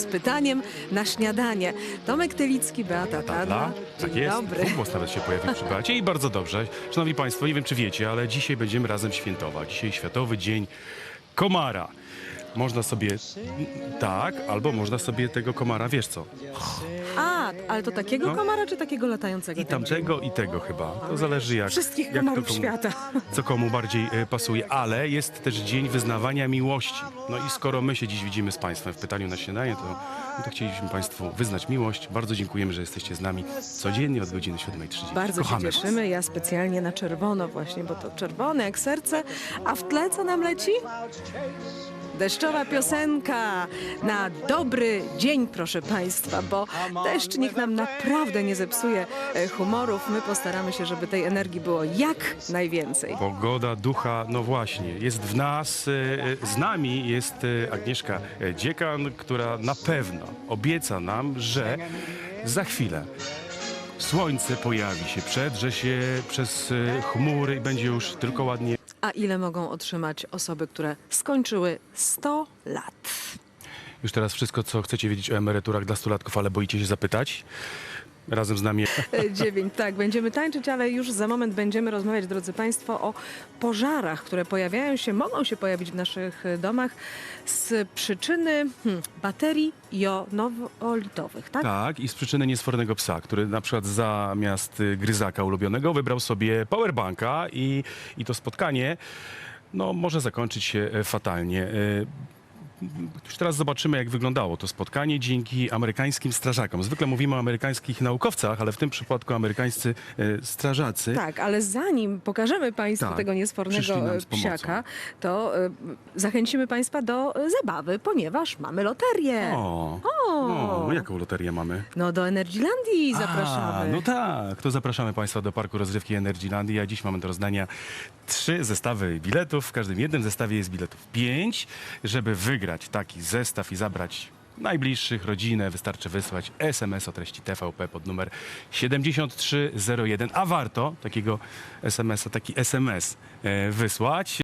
z pytaniem na śniadanie. Tomek Tylicki, Beata. Tadla. Tak jest. dobry. Głos nawet się pojawił przy Beacie i bardzo dobrze. Szanowni Państwo, nie wiem czy wiecie, ale dzisiaj będziemy razem świętować. Dzisiaj Światowy Dzień Komara. Można sobie tak, albo można sobie tego komara, wiesz co, A, ale to takiego No. komara, czy takiego latającego? i tamtego, i tego chyba. To zależy jak. Wszystkich jak to komarów komu- świata. co komu bardziej e, pasuje, ale jest też dzień wyznawania miłości. No i skoro my się dziś widzimy z Państwem w pytaniu na śniadanie, to, no to chcieliśmy Państwu wyznać miłość. Bardzo dziękujemy, że jesteście z nami codziennie od godziny 7.30. Bardzo Kochamy się was. cieszymy. Ja specjalnie na czerwono właśnie, bo to czerwone jak serce. A w tle co nam leci? Deszczowa piosenka na dobry dzień, proszę Państwa, bo deszcz niech nam naprawdę nie zepsuje e, humorów. My postaramy się, żeby tej energii było jak najwięcej. Pogoda, ducha, no właśnie, jest w nas, e, e, z nami jest Agnieszka Dziekan, która na pewno obieca nam, że za chwilę słońce pojawi się, przedrze się przez chmury i będzie już tylko ładnie. Ile mogą otrzymać osoby, które skończyły 100 lat? Już teraz wszystko, co chcecie wiedzieć o emeryturach dla stulatków, ale boicie się zapytać. Razem z nami E, Dziewięć, tak, będziemy tańczyć, ale już za moment będziemy rozmawiać, drodzy Państwo, o pożarach, które pojawiają się, mogą się pojawić w naszych e, domach z przyczyny hmm, baterii jonowolitowych, tak? Tak, i z przyczyny niesfornego psa, który na przykład zamiast gryzaka ulubionego wybrał sobie powerbanka i, i to spotkanie no, może zakończyć się e, fatalnie. Już teraz zobaczymy, jak wyglądało to spotkanie dzięki amerykańskim strażakom. Zwykle mówimy o amerykańskich naukowcach, ale w tym przypadku amerykańscy e, strażacy. Tak, ale zanim pokażemy Państwu Tak, tego przyszli e, pomocą. psiaka, to e, zachęcimy Państwa do e, zabawy, ponieważ mamy loterię. O, O. o, jaką loterię mamy? No do Energylandii A, zapraszamy. no tak, to zapraszamy Państwa do Parku Rozrywki Energylandii. A dziś mamy do rozdania trzy zestawy biletów. W każdym jednym zestawie jest biletów pięć. Żeby taki zestaw i zabrać najbliższych, rodzinę, wystarczy wysłać SMS o treści TVP pod numer 7301. A warto takiego SMS-a, taki SMS e, wysłać.